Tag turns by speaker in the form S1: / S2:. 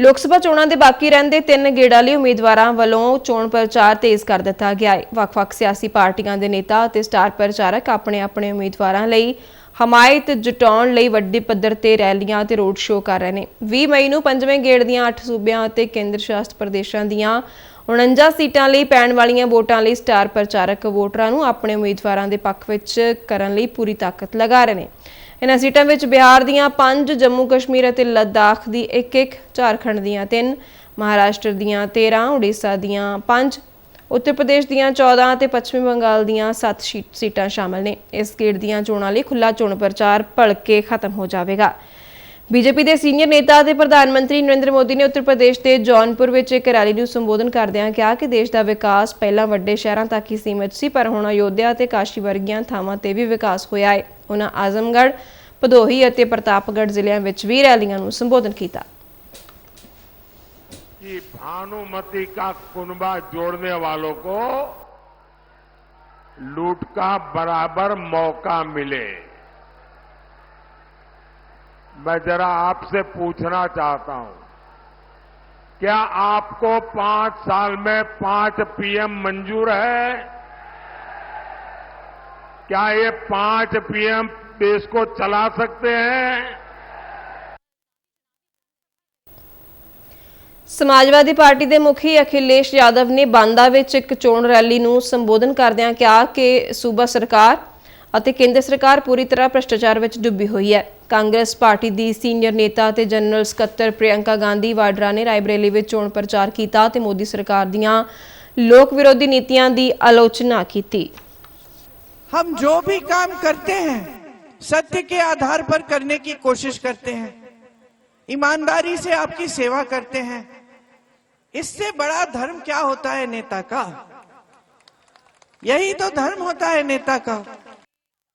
S1: ਲੋਕ ਸਭਾ ਚੋਣਾਂ ਦੇ ਬਾਕੀ ਰਹਿੰਦੇ ਤਿੰਨ ਗੇੜਾਂ ਲਈ ਉਮੀਦਵਾਰਾਂ ਵੱਲੋਂ ਚੋਣ ਪ੍ਰਚਾਰ ਤੇਜ਼ ਕਰ ਦਿੱਤਾ ਗਿਆ ਹੈ। ਵੱਖ-ਵੱਖ ਸਿਆਸੀ ਪਾਰਟੀਆਂ ਦੇ ਨੇਤਾ ਅਤੇ ਸਟਾਰ ਪ੍ਰਚਾਰਕ ਆਪਣੇ-ਆਪਣੇ ਉਮੀਦਵਾਰਾਂ ਲਈ ਹਮਾਇਤ ਜੁਟਾਉਣ ਲਈ ਵੱਡੇ ਪੱਧਰ ਤੇ ਰੈਲੀਆਂ ਤੇ ਰੋਡ ਸ਼ੋਅ ਕਰ ਰਹੇ ਨੇ। 20 ਮਈ ਨੂੰ ਪੰਜਵੇਂ ਗੇੜ ਦੀਆਂ 8 ਸੂਬਿਆਂ ਅਤੇ ਕੇਂਦਰ ਸ਼ਾਸਤ ਪ੍ਰਦੇਸ਼ਾਂ ਦੀਆਂ 49 ਸੀਟਾਂ ਲਈ ਪੈਣ ਵਾਲੀਆਂ ਵੋਟਾਂ ਲਈ ਸਟਾਰ ਪ੍ਰਚਾਰਕ ਵੋਟਰਾਂ ਨੂੰ ਆਪਣੇ ਉਮੀਦਵਾਰਾਂ ਦੇ ਪੱਖ ਵਿੱਚ ਕਰਨ ਲਈ ਪੂਰੀ ਤਾਕਤ ਲਗਾ ਰਹੇ ਨੇ। ਇਹਨਾਂ ਸੀਟਾਂ ਵਿੱਚ ਬਿਹਾਰ ਦੀਆਂ 5 ਜੰਮੂ ਕਸ਼ਮੀਰ ਅਤੇ ਲੱਦਾਖ ਦੀ 1-1 ਝਾਰਖੰਡ ਦੀਆਂ 3 ਮਹਾਰਾਸ਼ਟਰ ਦੀਆਂ 13 ਉੜੀਸਾ ਦੀਆਂ 5 ਉੱਤਰ ਪ੍ਰਦੇਸ਼ ਦੀਆਂ 14 ਅਤੇ ਪੱਛਮੀ ਬੰਗਾਲ ਦੀਆਂ 7 ਸੀਟਾਂ ਸ਼ਾਮਲ ਨੇ। ਇਸ ਗੇੜ ਦੀਆਂ ਚੋਣਾਂ ਲਈ ਖੁੱਲਾ ਚੋਣ ਪ੍ਰਚਾਰ ਭਲਕੇ ਖਤਮ ਹੋ ਜਾਵੇਗਾ। ਬੀਜੇਪੀ ਦੇ ਸੀਨੀਅਰ ਨੇਤਾ ਅਤੇ ਪ੍ਰਧਾਨ ਮੰਤਰੀ ਨਰਿੰਦਰ ਮੋਦੀ ਨੇ ਉੱਤਰ ਪ੍ਰਦੇਸ਼ ਦੇ ਜੌਨਪੁਰ ਵਿੱਚ ਇੱਕ ਰੈਲੀ ਨੂੰ ਸੰਬੋਧਨ ਕਰਦਿਆਂ ਕਿਹਾ ਕਿ ਦੇਸ਼ ਦਾ ਵਿਕਾਸ ਪਹਿਲਾਂ ਵੱਡੇ ਸ਼ਹਿਰਾਂ ਤੱਕ ਹੀ ਸੀਮਿਤ ਸੀ, ਪਰ ਹੁਣ ਅਯੋਧਿਆ ਅਤੇ ਕਾਸ਼ੀ ਵਰਗੀਆਂ ਥਾਵਾਂ ਤੇ ਵੀ ਵਿਕਾਸ ਹੋਇਆ ਹੈ ਉਹਨਾਂ ਆਜ਼ਮਗੜ੍ਹ ਭਦੋਹੀ ਅਤੇ ਪ੍ਰਤਾਪਗੜ੍ਹ ਜ਼ਿਲ੍ਹਿਆਂ ਵਿੱਚ ਵੀ ਰੈਲੀਆਂ ਨੂੰ ਸੰਬੋਧਨ ਕੀਤਾ
S2: कि भानुमति का कुनबा जोड़ने वालों को लूट का बराबर मौका मिले मैं जरा आपसे पूछना चाहता हूं क्या आपको पांच साल में पांच पीएम मंजूर है क्या ये पांच पीएम देश को चला सकते हैं
S1: ਸਮਾਜਵਾਦੀ ਪਾਰਟੀ ਦੇ ਮੁਖੀ ਅਖਿਲੇਸ਼ ਯਾਦਵ ਨੇ ਬਾਂਦਾ ਵਿੱਚ ਇੱਕ ਚੋਣ ਰੈਲੀ ਨੂੰ ਸੰਬੋਧਨ ਕਰਦਿਆਂ ਕਿਹਾ ਕਿ ਸੂਬਾ ਸਰਕਾਰ ਅਤੇ ਕੇਂਦਰ ਸਰਕਾਰ ਪੂਰੀ ਤਰ੍ਹਾਂ ਭ੍ਰਿਸ਼ਟਾਚਾਰ ਵਿੱਚ ਡੁੱਬੀ ਹੋਈ ਹੈ ਕਾਂਗਰਸ ਪਾਰਟੀ ਦੀ ਸੀਨੀਅਰ ਨੇਤਾ ਅਤੇ ਜਨਰਲ ਸਕੱਤਰ ਪ੍ਰਿਯੰਕਾ ਗਾਂਧੀ ਵਾਡਰਾ ਨੇ ਰਾਇਬਰੇਲੀ ਵਿੱਚ ਚੋਣ ਪ੍ਰਚਾਰ ਕੀਤਾ ਤੇ ਮੋਦੀ ਸਰਕਾਰ ਦੀਆਂ ਲੋਕ ਵਿਰੋਧੀ ਨੀਤੀਆਂ ਦੀ ਆਲੋਚਨਾ ਕੀਤੀ
S3: हम जो भी काम करते हैं, सत्य के आधार पर करने की कोशिश करते हैं। ईमानदारी से आपकी सेवा करते हैं। इससे बड़ा धर्म क्या होता है नेता का? यही तो धर्म होता है नेता का।